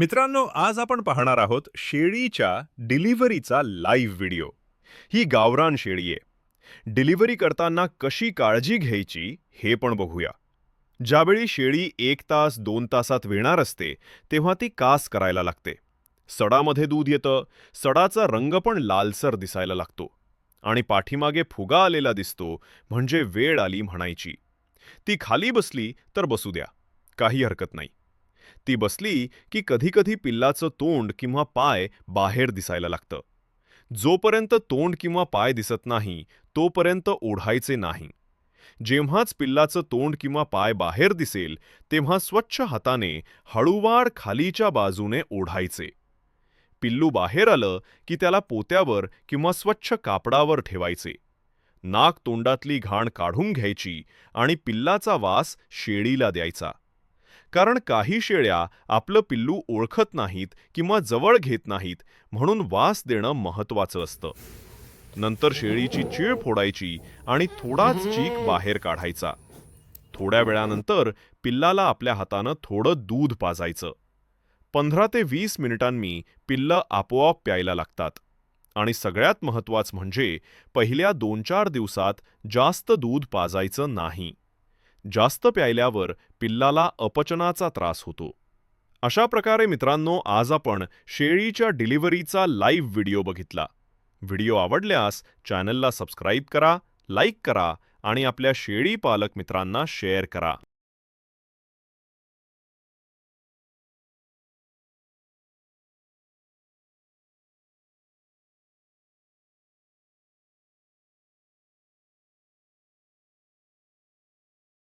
मित्रांनो आज आपण पाहणार आहोत शेळीच्या डिलिव्हरीचा लाईव्ह व्हिडिओ. ही गावरान शेळी आहे. डिलिव्हरी करताना कशी काळजी घ्यायची हे पण बघूया. ज्यावेळी शेळी एक तास दोन तासात विणार असते तेव्हा ती कास करायला लागते. सडामध्ये दूध येतं सडाचा रंग पण लालसर दिसायला लागतो. आणि पाठीमागे फुगा आलेला दिसतो म्हणजे वेळ आली म्हणायची. ती खाली बसली तर बसू द्या काही हरकत नाही. ती बसली की कधीकधी पिल्लाचं तोंड किंवा पाय बाहेर दिसायला लागतं. जोपर्यंत तोंड किंवा पाय दिसत नाही तोपर्यंत ओढायचे नाही. जेव्हाच पिल्लाचं तोंड किंवा पाय बाहेर दिसेल तेव्हा स्वच्छ हाताने हळूवार खालीच्या बाजूने ओढायचे. पिल्लू बाहेर आलं की त्याला पोत्यावर किंवा स्वच्छ कापडावर ठेवायचे. नाक तोंडातली घाण काढून घ्यायची आणि पिल्लाचा वास शेळीला द्यायचा. कारण काही शेळ्या आपलं पिल्लू ओळखत नाहीत किंवा जवळ घेत नाहीत म्हणून वास देणं महत्वाचं असतं. नंतर शेळीची चीळ फोडायची आणि थोडाच चीक बाहेर काढायचा. थोड्या वेळानंतर पिल्लाला आपल्या हातानं थोडं दूध पाजायचं. पंधरा ते वीस मिनिटांनी पिल्लं आपोआप प्यायला लागतात. आणि सगळ्यात महत्वाचं म्हणजे पहिल्या दोन चार दिवसात जास्त दूध पाजायचं नाही. जास्त प्यायल्यावर पिल्लाला अपचनाचा त्रास होतो. अशा प्रकारे मित्रांनो आज आपण शेळीच्या डिलिव्हरीचा लाईव्ह व्हिडिओ बघितला. व्हिडिओ आवडल्यास चॅनलला सबस्क्राईब करा लाईक करा आणि आपल्या शेळी पालक मित्रांना शेअर करा.